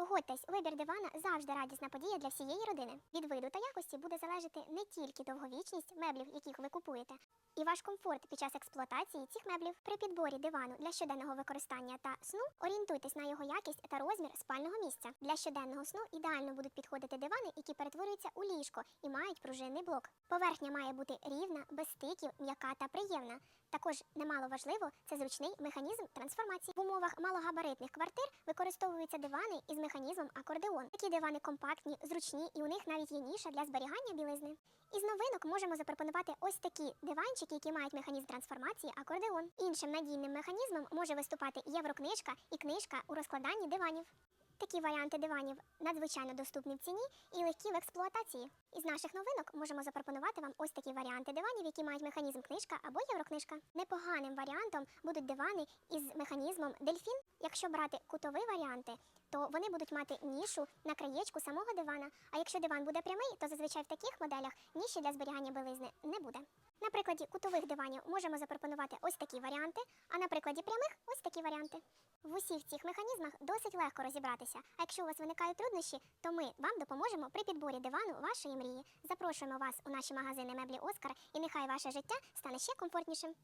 Погодьтесь, вибір дивана завжди радісна подія для всієї родини. Від виду та якості буде залежати не тільки довговічність меблів, яких ви купуєте, і ваш комфорт під час експлуатації цих меблів. При підборі дивану для щоденного використання та сну орієнтуйтесь на його якість та розмір спального місця. Для щоденного сну ідеально будуть підходити дивани, які перетворюються у ліжко і мають пружинний блок. Поверхня має бути рівна, без стиків, м'яка та приємна. Також немало важливо це зручний механізм трансформації. В умовах малогабаритних квартир використовуються дивани із механізмом акордеон. Такі дивани компактні, зручні і у них навіть є ніша для зберігання білизни. Із новинок можемо запропонувати ось такі диванчики, які мають механізм трансформації акордеон. Іншим надійним механізмом може виступати єврокнижка і книжка у розкладанні диванів. Такі варіанти диванів надзвичайно доступні в ціні і легкі в експлуатації. Із наших новинок можемо запропонувати вам ось такі варіанти диванів, які мають механізм книжка або єврокнижка. Непоганим варіантом будуть дивани із механізмом дельфін. Якщо брати кутові варіанти, то вони будуть мати нішу на краєчку самого дивана. А якщо диван буде прямий, то зазвичай в таких моделях ніші для зберігання білизни не буде. На прикладі кутових диванів можемо запропонувати ось такі варіанти, а на прикладі прямих ось такі варіанти. В усіх цих механізмах досить легко розібратися. А якщо у вас виникають труднощі, то ми вам допоможемо при підборі дивану вашої мрії. Запрошуємо вас у наші магазини меблі Оскар, і нехай ваше життя стане ще комфортнішим.